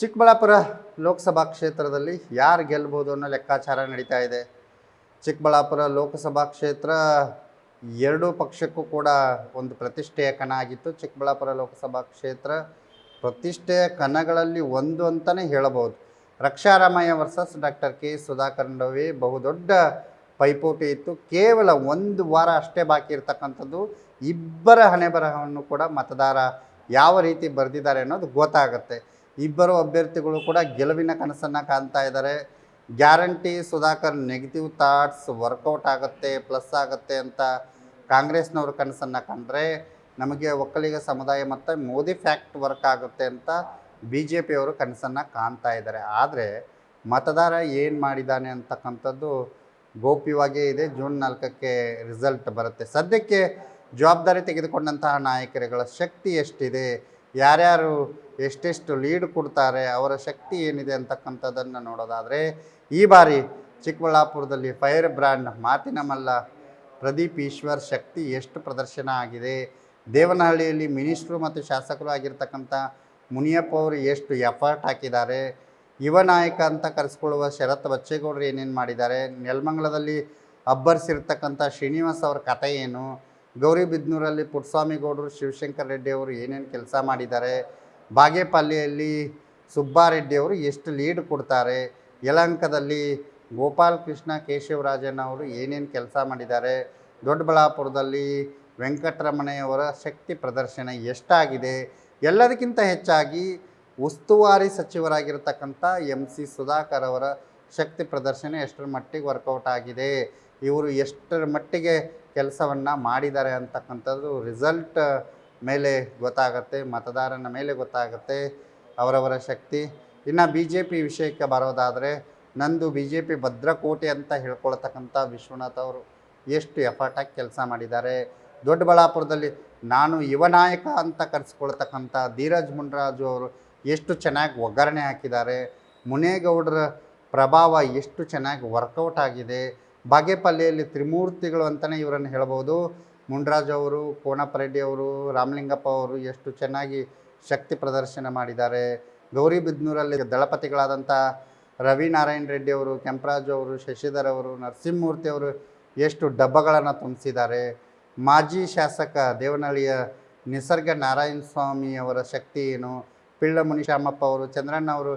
ಚಿಕ್ಕಬಳ್ಳಾಪುರ ಲೋಕಸಭಾ ಕ್ಷೇತ್ರದಲ್ಲಿ ಯಾರು ಗೆಲ್ಬೋದು ಅನ್ನೋ ಲೆಕ್ಕಾಚಾರ ನಡೀತಾ ಇದೆ. ಚಿಕ್ಕಬಳ್ಳಾಪುರ ಲೋಕಸಭಾ ಕ್ಷೇತ್ರ ಎರಡೂ ಪಕ್ಷಕ್ಕೂ ಕೂಡ ಒಂದು ಪ್ರತಿಷ್ಠೆಯ ಕಣ ಆಗಿತ್ತು. ಚಿಕ್ಕಬಳ್ಳಾಪುರ ಲೋಕಸಭಾ ಕ್ಷೇತ್ರ ಪ್ರತಿಷ್ಠೆಯ ಕಣಗಳಲ್ಲಿ ಒಂದು ಅಂತಲೇ ಹೇಳಬಹುದು. Raksha Ramaiah versus doctor K. Sudhakar ನಡುವೆ ಬಹುದೊಡ್ಡ ಪೈಪೋಟಿ ಇತ್ತು. ಕೇವಲ ಒಂದು ವಾರ ಅಷ್ಟೇ ಬಾಕಿ ಇರತಕ್ಕಂಥದ್ದು. ಇಬ್ಬರ ಹಣೆ ಬರಹವನ್ನು ಕೂಡ ಮತದಾರ ಯಾವ ರೀತಿ ಬರೆದಿದ್ದಾರೆ ಅನ್ನೋದು ಗೊತ್ತಾಗುತ್ತೆ. ಇಬ್ಬರು ಅಭ್ಯರ್ಥಿಗಳು ಕೂಡ ಗೆಲುವಿನ ಕನಸನ್ನು ಕಾಣ್ತಾ ಇದ್ದಾರೆ. Guarantee Sudhakar negative thoughts work out ಆಗುತ್ತೆ, ಪ್ಲಸ್ ಆಗುತ್ತೆ ಅಂತ ಕಾಂಗ್ರೆಸ್ನವ್ರ ಕನಸನ್ನು ಕಂಡ್ರೆ ನಮಗೆ ಒಕ್ಕಲಿಗ ಸಮುದಾಯ ಮತ್ತು ಮೋದಿ ಫ್ಯಾಕ್ಟ್ ವರ್ಕ್ ಆಗುತ್ತೆ ಅಂತ ಬಿ ಜೆ ಪಿಯವರು ಕನಸನ್ನು ಕಾಣ್ತಾ ಇದ್ದಾರೆ. ಆದರೆ ಮತದಾರ ಏನು ಮಾಡಿದ್ದಾನೆ ಅಂತಕ್ಕಂಥದ್ದು ಗೋಪ್ಯವಾಗೇ ಇದೆ. ಜೂನ್ ನಾಲ್ಕಕ್ಕೆ ರಿಸಲ್ಟ್ ಬರುತ್ತೆ. ಸದ್ಯಕ್ಕೆ ಜವಾಬ್ದಾರಿ ತೆಗೆದುಕೊಂಡಂತಹ ನಾಯಕರುಗಳ ಶಕ್ತಿ ಎಷ್ಟಿದೆ? ಯಾರ್ಯಾರು ಎಷ್ಟೆಷ್ಟು ಲೀಡ್ ಕೊಡ್ತಾರೆ, ಅವರ ಶಕ್ತಿ ಏನಿದೆ ಅಂತಕ್ಕಂಥದ್ದನ್ನು ನೋಡೋದಾದರೆ, ಈ ಬಾರಿ ಚಿಕ್ಕಬಳ್ಳಾಪುರದಲ್ಲಿ ಫೈರ್ ಬ್ರ್ಯಾಂಡ್ ಮಾತಿನ ಮಲ್ಲ ಪ್ರದೀಪ್ ಈಶ್ವರ್ ಶಕ್ತಿ ಎಷ್ಟು ಪ್ರದರ್ಶನ ಆಗಿದೆ. ದೇವನಹಳ್ಳಿಯಲ್ಲಿ ಮಿನಿಸ್ಟ್ರು ಮತ್ತು ಶಾಸಕರು ಆಗಿರ್ತಕ್ಕಂಥ ಮುನಿಯಪ್ಪ ಅವರು ಎಷ್ಟು ಎಫರ್ಟ್ ಹಾಕಿದ್ದಾರೆ. ಯುವ ನಾಯಕ ಅಂತ ಕರೆಸ್ಕೊಳ್ಳುವ ಶರತ್ ಬಚ್ಚೇಗೌಡರು ಏನೇನು ಮಾಡಿದ್ದಾರೆ. ನೆಲಮಂಗಲದಲ್ಲಿ ಅಬ್ಬರಿಸಿರ್ತಕ್ಕಂಥ ಶ್ರೀನಿವಾಸ್ ಅವರ ಕಥೆ ಏನು. ಗೌರಿಬಿದ್ನೂರಲ್ಲಿ ಪುಟ್ಟಸ್ವಾಮಿ ಗೌಡರು ಶಿವಶಂಕರ್ ರೆಡ್ಡಿ ಅವರು ಏನೇನು ಕೆಲಸ ಮಾಡಿದ್ದಾರೆ. ಬಾಗೇಪಲ್ಲಿಯಲ್ಲಿ ಸುಬ್ಬಾರೆಡ್ಡಿಯವರು ಎಷ್ಟು ಲೀಡ್ ಕೊಡ್ತಾರೆ? ಯಲಹಂಕದಲ್ಲಿ ಗೋಪಾಲ್ ಕೃಷ್ಣ ಕೇಶವರಾಜನ್ ಅವರು ಏನೇನು ಕೆಲಸ ಮಾಡಿದ್ದಾರೆ? ದೊಡ್ಡಬಳ್ಳಾಪುರದಲ್ಲಿ ವೆಂಕಟರಮಣಯ್ಯವರ ಶಕ್ತಿ ಪ್ರದರ್ಶನ ಎಷ್ಟಾಗಿದೆ? ಎಲ್ಲದಕ್ಕಿಂತ ಹೆಚ್ಚಾಗಿ ಉಸ್ತುವಾರಿ ಸಚಿವರಾಗಿರ್ತಕ್ಕಂಥ ಎಂ ಸಿ ಸುಧಾಕರ್ ಅವರ ಶಕ್ತಿ ಪ್ರದರ್ಶನ ಎಷ್ಟರ ಮಟ್ಟಿಗೆ ವರ್ಕೌಟ್ ಆಗಿದೆ? ಇವರು ಎಷ್ಟರ ಮಟ್ಟಿಗೆ ಕೆಲಸವನ್ನು ಮಾಡಿದ್ದಾರೆ ಅಂತಕ್ಕಂಥದ್ದು ರಿಸಲ್ಟ್ ಮೇಲೆ ಗೊತ್ತಾಗುತ್ತೆ, ಮತದಾರನ ಮೇಲೆ ಗೊತ್ತಾಗುತ್ತೆ, ಅವರವರ ಶಕ್ತಿ. ಇನ್ನು ಬಿ ಜೆ ಪಿ ವಿಷಯಕ್ಕೆ ಬರೋದಾದರೆ, ನಂದು ಬಿ ಜೆ ಪಿ ಭದ್ರಕೋಟೆ ಅಂತ ಹೇಳ್ಕೊಳ್ತಕ್ಕಂಥ ವಿಶ್ವನಾಥ್ ಅವರು ಎಷ್ಟು ಎಫರ್ಟಾಗಿ ಕೆಲಸ ಮಾಡಿದ್ದಾರೆ. ದೊಡ್ಡಬಳ್ಳಾಪುರದಲ್ಲಿ ನಾನು ಯುವ ನಾಯಕ ಅಂತ ಕರೆಸ್ಕೊಳ್ತಕ್ಕಂಥ ಧೀರಜ್ ಮುನ್ರಾಜು ಅವರು ಎಷ್ಟು ಚೆನ್ನಾಗಿ ಒಗ್ಗರಣೆ ಹಾಕಿದ್ದಾರೆ. ಮುನೇಗೌಡರ ಪ್ರಭಾವ ಎಷ್ಟು ಚೆನ್ನಾಗಿ ವರ್ಕೌಟ್ ಆಗಿದೆ. ಬಾಗೇಪಲ್ಲಿಯಲ್ಲಿ ತ್ರಿಮೂರ್ತಿಗಳು ಅಂತಲೇ ಇವರನ್ನು ಹೇಳ್ಬೋದು. ಮುನ್ರಾಜ್ ಅವರು, ಕೋನಪ್ಪ ರೆಡ್ಡಿ ಅವರು, ರಾಮಲಿಂಗಪ್ಪ ಅವರು ಎಷ್ಟು ಚೆನ್ನಾಗಿ ಶಕ್ತಿ ಪ್ರದರ್ಶನ ಮಾಡಿದ್ದಾರೆ. ಗೌರಿಬಿದ್ನೂರಲ್ಲಿ ದಳಪತಿಗಳಾದಂಥ ರವಿನಾರಾಯಣ ರೆಡ್ಡಿ ಅವರು, ಕೆಂಪರಾಜು ಅವರು, ಶಶಿಧರ್ ಅವರು, ನರಸಿಂಹಮೂರ್ತಿ ಅವರು ಎಷ್ಟು ಡಬ್ಬಗಳನ್ನು ತುಂಬಿಸಿದ್ದಾರೆ. ಮಾಜಿ ಶಾಸಕ ದೇವನಹಳ್ಳಿಯ ನಿಸರ್ಗ ನಾರಾಯಣ ಸ್ವಾಮಿ ಅವರ ಶಕ್ತಿ ಏನು? ಪಿಳ್ಳ ಮುನಿಶಾಮಪ್ಪ ಅವರು, ಚಂದ್ರಣ್ಣ ಅವರು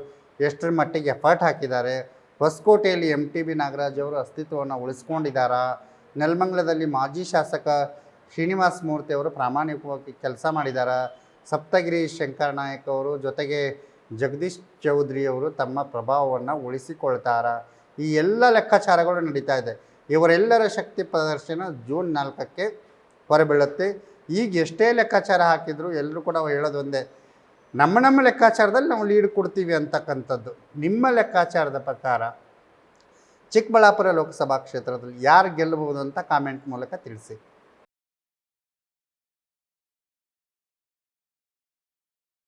ಎಷ್ಟರ ಮಟ್ಟಿಗೆ ಎಫರ್ಟ್ ಹಾಕಿದ್ದಾರೆ? ಹೊಸಕೋಟೆಯಲ್ಲಿ ಎಂ ಟಿ ಬಿ ನಾಗರಾಜ್ ಅವರು ಅಸ್ತಿತ್ವವನ್ನು ಉಳಿಸ್ಕೊಂಡಿದ್ದಾರಾ? ನೆಲಮಂಗಲದಲ್ಲಿ ಮಾಜಿ ಶಾಸಕ ಶ್ರೀನಿವಾಸ ಮೂರ್ತಿ ಅವರು ಪ್ರಾಮಾಣಿಕವಾಗಿ ಕೆಲಸ ಮಾಡಿದ್ದಾರೆ ಸಪ್ತಗಿರಿ ಶಂಕರ ನಾಯಕ್ ಅವರು ಜೊತೆಗೆ ಜಗದೀಶ್ ಚೌಧರಿ ಅವರು ತಮ್ಮ ಪ್ರಭಾವವನ್ನು ಉಳಿಸಿಕೊಳ್ತಾರ. ಈ ಎಲ್ಲ ಲೆಕ್ಕಾಚಾರಗಳು ನಡೀತಾ ಇದೆ. ಇವರೆಲ್ಲರ ಶಕ್ತಿ ಪ್ರದರ್ಶನ ಜೂನ್ ನಾಲ್ಕಕ್ಕೆ ಹೊರಬೀಳುತ್ತೆ. ಈಗ ಎಷ್ಟೇ ಲೆಕ್ಕಾಚಾರ ಹಾಕಿದ್ರು ಎಲ್ಲರೂ ಕೂಡ ಹೇಳೋದು ಒಂದೇ, ನಮ್ಮ ನಮ್ಮ ಲೆಕ್ಕಾಚಾರದಲ್ಲಿ ನಾವು ಲೀಡ್ ಕೊಡ್ತೀವಿ ಅಂತಕ್ಕಂಥದ್ದು. ನಿಮ್ಮ ಲೆಕ್ಕಾಚಾರದ ಪ್ರಕಾರ ಚಿಕ್ಕಬಳ್ಳಾಪುರ ಲೋಕಸಭಾ ಕ್ಷೇತ್ರದಲ್ಲಿ ಯಾರು ಗೆಲ್ಲಬಹುದು ಅಂತ ಕಾಮೆಂಟ್ ಮೂಲಕ ತಿಳಿಸಿ.